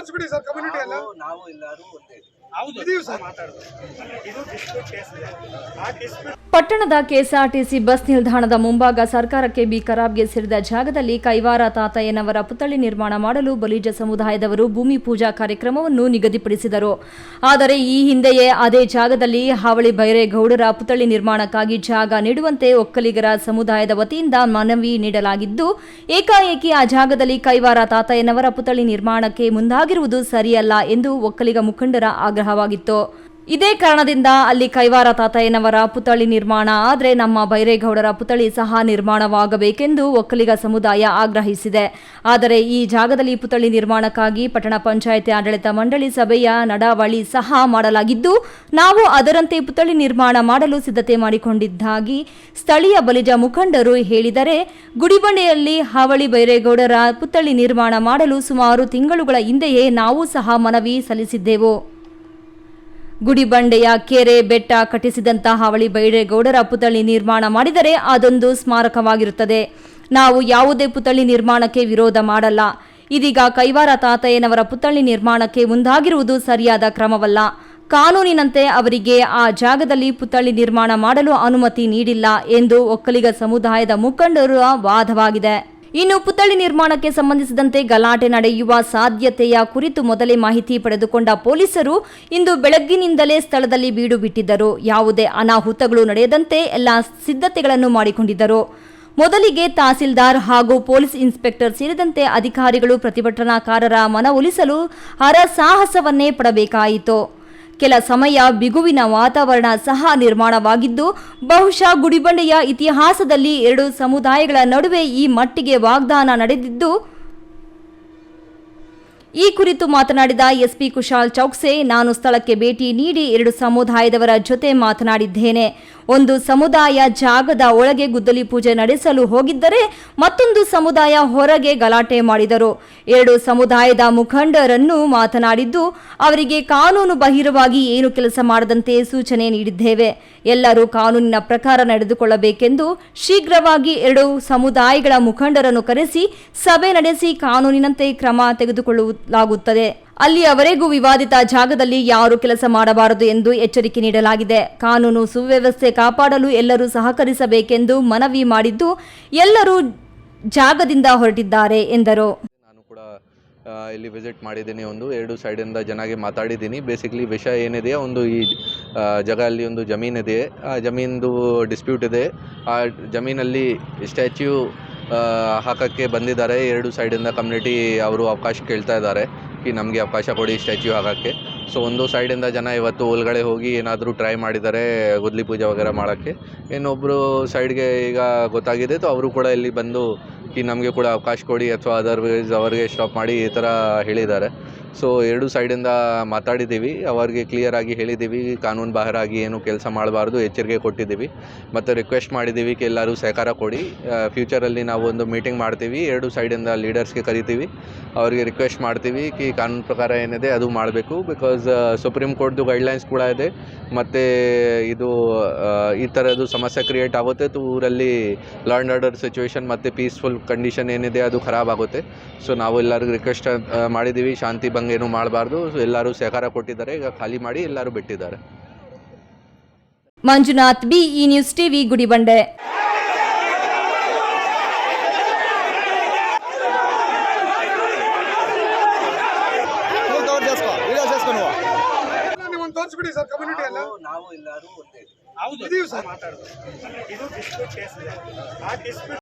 ತೋರಿಸ್ಬಿಡಿ sir community ಎಲ್ಲ ನಾವು- ಎಲ್ಲರೂ ಒಂದೇ. ಪಟ್ಟಣದ ಕೆಎಸ್ಆರ್ಟಿಸಿ ಬಸ್ ನಿಲ್ದಾಣದ ಮುಂಭಾಗ ಸರ್ಕಾರಕ್ಕೆ ಬಿ ಖರಾಬ್ಗೆ ಸೇರಿದ ಜಾಗದಲ್ಲಿ ಕೈವಾರ ತಾತಯ್ಯನವರ ಪುತ್ಥಳಿ ನಿರ್ಮಾಣ ಮಾಡಲು ಬಲಿಜ ಸಮುದಾಯದವರು ಭೂಮಿ ಪೂಜಾ ಕಾರ್ಯಕ್ರಮವನ್ನು ನಿಗದಿಪಡಿಸಿದರು. ಆದರೆ ಈ ಹಿಂದೆಯೇ ಅದೇ ಜಾಗದಲ್ಲಿ ಹಾವಳಿ ಬೈರೇಗೌಡರ ಪುತ್ಥಳಿ ನಿರ್ಮಾಣಕ್ಕಾಗಿ ಜಾಗ ನೀಡುವಂತೆ ಒಕ್ಕಲಿಗರ ಸಮುದಾಯದ ವತಿಯಿಂದ ಮನವಿ ನೀಡಲಾಗಿದ್ದು ಏಕಾಏಕಿ ಆ ಜಾಗದಲ್ಲಿ ಕೈವಾರ ತಾತಯ್ಯನವರ ಪುತ್ಥಳಿ ನಿರ್ಮಾಣಕ್ಕೆ ಮುಂದಾಗಿರುವುದು ಸರಿಯಲ್ಲ ಎಂದು ಒಕ್ಕಲಿಗ ಮುಖಂಡರ ಆಗ್ರಹವಾಗಿತ್ತು ಇದೇ ಕಾರಣದಿಂದ ಅಲ್ಲಿ ಕೈವಾರ ತಾತಯ್ಯನವರ ಪುತ್ಥಳಿ ನಿರ್ಮಾಣ, ಆದರೆ ನಮ್ಮ ಬೈರೇಗೌಡರ ಪುತ್ಥಳಿ ಸಹ ನಿರ್ಮಾಣವಾಗಬೇಕೆಂದು ಒಕ್ಕಲಿಗ ಸಮುದಾಯ ಆಗ್ರಹಿಸಿದೆ. ಆದರೆ ಈ ಜಾಗದಲ್ಲಿ ಪುತ್ಥಳಿ ನಿರ್ಮಾಣಕ್ಕಾಗಿ ಪಟ್ಟಣ ಪಂಚಾಯಿತಿ ಆಡಳಿತ ಮಂಡಳಿ ಸಭೆಯ ನಡಾವಳಿ ಸಹ ಮಾಡಲಾಗಿದ್ದು, ನಾವು ಅದರಂತೆ ಪುತ್ಥಳಿ ನಿರ್ಮಾಣ ಮಾಡಲು ಸಿದ್ಧತೆ ಮಾಡಿಕೊಂಡಿದ್ದಾಗಿ ಸ್ಥಳೀಯ ಬಲಿಜ ಮುಖಂಡರು ಹೇಳಿದರೆ, ಗುಡಿಬಂಡೆಯಲ್ಲಿ ಹಾವಳಿ ಬೈರೇಗೌಡರ ಪುತ್ಥಳಿ ನಿರ್ಮಾಣ ಮಾಡಲು ಸುಮಾರು ತಿಂಗಳುಗಳ ಹಿಂದೆಯೇ ನಾವು ಸಹ ಮನವಿ ಸಲ್ಲಿಸಿದ್ದೆವು. ಗುಡಿಬಂಡೆಯ ಕೆರೆ ಬೆಟ್ಟ ಕಟ್ಟಿಸಿದಂತಹ ಹಾವಳಿ ಬೈರೇಗೌಡರ ಪುತ್ಥಳಿ ನಿರ್ಮಾಣ ಮಾಡಿದರೆ ಅದೊಂದು ಸ್ಮಾರಕವಾಗಿರುತ್ತದೆ. ನಾವು ಯಾವುದೇ ಪುತ್ಥಳಿ ನಿರ್ಮಾಣಕ್ಕೆ ವಿರೋಧ ಮಾಡಲ್ಲ. ಇದೀಗ ಕೈವಾರ ತಾತಯ್ಯನವರ ಪುತ್ಥಳಿ ನಿರ್ಮಾಣಕ್ಕೆ ಮುಂದಾಗಿರುವುದು ಸರಿಯಾದ ಕ್ರಮವಲ್ಲ. ಕಾನೂನಿನಂತೆ ಅವರಿಗೆ ಆ ಜಾಗದಲ್ಲಿ ಪುತ್ಥಳಿ ನಿರ್ಮಾಣ ಮಾಡಲು ಅನುಮತಿ ನೀಡಿಲ್ಲ ಎಂದು ಒಕ್ಕಲಿಗ ಸಮುದಾಯದ ಮುಖಂಡರ ವಾದವಾಗಿದೆ. ಇನ್ನು ಪುತ್ಥಳಿ ನಿರ್ಮಾಣಕ್ಕೆ ಸಂಬಂಧಿಸಿದಂತೆ ಗಲಾಟೆ ನಡೆಯುವ ಸಾಧ್ಯತೆಯ ಕುರಿತು ಮೊದಲೇ ಮಾಹಿತಿ ಪಡೆದುಕೊಂಡ ಪೊಲೀಸರು ಇಂದು ಬೆಳಗ್ಗಿನಿಂದಲೇ ಸ್ಥಳದಲ್ಲಿ ಬೀಡು ಬಿಟ್ಟಿದ್ದರು. ಯಾವುದೇ ಅನಾಹುತಗಳು ನಡೆಯದಂತೆ ಎಲ್ಲ ಸಿದ್ಧತೆಗಳನ್ನು ಮಾಡಿಕೊಂಡಿದ್ದರು. ಮೊದಲಿಗೆ ತಹಸೀಲ್ದಾರ್ ಹಾಗೂ ಪೊಲೀಸ್ ಇನ್ಸ್ಪೆಕ್ಟರ್ ಸೇರಿದಂತೆ ಅಧಿಕಾರಿಗಳು ಪ್ರತಿಭಟನಾಕಾರರ ಮನವೊಲಿಸಲು ಹರಸಾಹಸವನ್ನೇ ಪಡಬೇಕಾಯಿತು. ಕೆಲ ಸಮಯ ಬಿಗುವಿನ ವಾತಾವರಣ ಸಹ ನಿರ್ಮಾಣವಾಗಿದ್ದು, ಬಹುಶಃ ಗುಡಿಬಂಡೆಯ ಇತಿಹಾಸದಲ್ಲಿ ಎರಡು ಸಮುದಾಯಗಳ ನಡುವೆ ಈ ಮಟ್ಟಿಗೆ ವಾಗ್ದಾನ ನಡೆದಿದ್ದು, ಈ ಕುರಿತು ಮಾತನಾಡಿದ ಎಸ್ಪಿ ಕುಶಾಲ್ ಚೌಕ್ಸೆ, ನಾನು ಸ್ಥಳಕ್ಕೆ ಭೇಟಿ ನೀಡಿ ಎರಡು ಸಮುದಾಯದವರ ಜೊತೆ ಮಾತನಾಡಿದ್ದೇನೆ. ಒಂದು ಸಮುದಾಯ ಜಾಗದ ಒಳಗೆ ಗುದ್ದಲಿ ಪೂಜೆ ನಡೆಸಲು ಹೋಗಿದ್ದರೆ ಮತ್ತೊಂದು ಸಮುದಾಯ ಹೊರಗೆ ಗಲಾಟೆ ಮಾಡಿದರು. ಎರಡು ಸಮುದಾಯದ ಮುಖಂಡರನ್ನು ಮಾತನಾಡಿದ್ದು, ಅವರಿಗೆ ಕಾನೂನು ಬಹಿರವಾಗಿ ಏನು ಕೆಲಸ ಮಾಡದಂತೆ ಸೂಚನೆ ನೀಡಿದ್ದೇವೆ. ಎಲ್ಲರೂ ಕಾನೂನಿನ ಪ್ರಕಾರ ನಡೆದುಕೊಳ್ಳಬೇಕೆಂದು ಶೀಘ್ರವಾಗಿ ಎರಡು ಸಮುದಾಯಗಳ ಮುಖಂಡರನ್ನು ಕರೆಸಿ ಸಭೆ ನಡೆಸಿ ಕಾನೂನಿನಂತೆ ಕ್ರಮ ತೆಗೆದುಕೊಳ್ಳಲಾಗುತ್ತದೆ ಅಲ್ಲಿಯವರೆಗೂ ವಿವಾದಿತ ಜಾಗದಲ್ಲಿ ಯಾರು ಕೆಲಸ ಮಾಡಬಾರದು ಎಂದು ಎಚ್ಚರಿಕೆ ನೀಡಲಾಗಿದೆ. ಕಾನೂನು ಸುವ್ಯವಸ್ಥೆ ಕಾಪಾಡಲು ಎಲ್ಲರೂ ಸಹಕರಿಸಬೇಕೆಂದು ಮನವಿ ಮಾಡಿದ್ದು ಎಲ್ಲರೂ ಜಾಗದಿಂದ ಹೊರಟಿದ್ದಾರೆ ಎಂದರು. ನಾನು ಕೂಡ ಇಲ್ಲಿ ವಿಸಿಟ್ ಮಾಡಿದ್ದೀನಿ. ಒಂದು ಎರಡು ಸೈಡಿಂದ ಜನಾಗೆ ಮಾತಾಡಿದ್ದೀನಿ. ಬೇಸಿಕ್ಲಿ ವಿಷಯ ಏನಿದೆ ಒಂದು ಈ ಜಾಗ ಅಲ್ಲಿ ಒಂದು ಜಮೀನಿದೆ. ಆ ಜಮೀನ್ದು ಡಿಸ್ಪ್ಯೂಟ್ ಇದೆ. ಆ ಜಮೀನಲ್ಲಿ ಸ್ಟ್ಯಾಚ್ಯೂ ಹಾಕೋಕ್ಕೆ ಬಂದಿದ್ದಾರೆ. ಎರಡು ಸೈಡಿಂದ ಕಮ್ಯುನಿಟಿ ಅವರು ಅವಕಾಶ ಕೇಳ್ತಾ ಇದ್ದಾರೆ. ಕಿ ನಮಗೆ ಅವಕಾಶ ಕೊಡಿ ಸ್ಟ್ಯಾಚ್ಯೂ ಹಾಕೋಕ್ಕೆ. ಸೊ ಒಂದು ಸೈಡಿಂದ ಜನ ಇವತ್ತು ಒಳಗಡೆ ಹೋಗಿ ಏನಾದರೂ ಟ್ರೈ ಮಾಡಿದ್ದಾರೆ ಗುದ್ಲಿ ಪೂಜೆ ವಗೇರೆ ಮಾಡೋಕ್ಕೆ. ಇನ್ನೊಬ್ಬರು ಸೈಡ್ಗೆ ಈಗ ಗೊತ್ತಾಗಿದೆ ಸೊ ಅವರು ಕೂಡ ಇಲ್ಲಿ ಬಂದು ಕಿ ನಮಗೆ ಕೂಡ ಅವಕಾಶ ಕೊಡಿ ಅಥವಾ ಅದರ್ವೈಸ್ ಅವರಿಗೆ ಸ್ಟಾಪ್ ಮಾಡಿ ಈ ಥರ ಹೇಳಿದ್ದಾರೆ. ಸೊ ಎರಡು ಸೈಡಿಂದ ಮಾತಾಡಿದ್ದೀವಿ. ಅವರಿಗೆ ಕ್ಲಿಯರಾಗಿ ಹೇಳಿದ್ದೀವಿ. ಕಾನೂನು ಬಾಹಿರಾಗಿ ಏನು ಕೆಲಸ ಮಾಡಬಾರ್ದು, ಎಚ್ಚರಿಕೆ ಕೊಟ್ಟಿದ್ದೀವಿ. ಮತ್ತು ರಿಕ್ವೆಸ್ಟ್ ಮಾಡಿದ್ದೀವಿ ಎಲ್ಲರೂ ಸಹಕಾರ ಕೊಡಿ. ಫ್ಯೂಚರಲ್ಲಿ ನಾವು ಒಂದು ಮೀಟಿಂಗ್ ಮಾಡ್ತೀವಿ. ಎರಡು ಸೈಡಿಂದ ಲೀಡರ್ಸ್ಗೆ ಕರಿತೀವಿ. ಅವರಿಗೆ ರಿಕ್ವೆಸ್ಟ್ ಮಾಡ್ತೀವಿ ಕಿ ಕಾನೂನು ಪ್ರಕಾರ ಏನಿದೆ ಅದು ಮಾಡಬೇಕು. ಬಿಕಾಸ್ ಸುಪ್ರೀಂ ಕೋರ್ಟ್ದು ಗೈಡ್ಲೈನ್ಸ್ ಕೂಡ ಇದೆ. ಮತ್ತು ಇದು ಈ ಥರದ್ದು ಸಮಸ್ಯೆ ಕ್ರಿಯೇಟ್ ಆಗುತ್ತೆ. ಊರಲ್ಲಿ ಲಾ ಆ್ಯಂಡ್ ಆರ್ಡರ್ ಸಿಚುವೇಶನ್ ಮತ್ತು ಪೀಸ್ಫುಲ್ ಕಂಡೀಷನ್ ಏನಿದೆ ಅದು ಖರಾಬಾಗುತ್ತೆ ಸೊ ನಾವು ಎಲ್ಲರಿಗೂ ರಿಕ್ವೆಸ್ಟ್ ಮಾಡಿದ್ದೀವಿ. ಶಾಂತಿ ಏನು ಮಾಡಬಾರ್ದು. ಎಲ್ಲರೂ ಸಹಕಾರ ಕೊಟ್ಟಿದ್ದಾರೆ. ಈಗ ಖಾಲಿ ಮಾಡಿ ಎಲ್ಲರೂ ಬಿಟ್ಟಿದ್ದಾರೆ. Manjunath B E news TV Gudibande. ಹೌದು ಸರ್ ನಾವು ಎಲ್ಲರೂ ಒಂದೇ. ಇದೀವಿ ಸರ್ ಮಾತಾಡೋದು. ಇದು ಡಿಸ್ಪ್ಯೂಟ್ ಕೇಸ್ ಇದೆ. ಆ ಡಿಸ್ಪ್ಯೂಟ್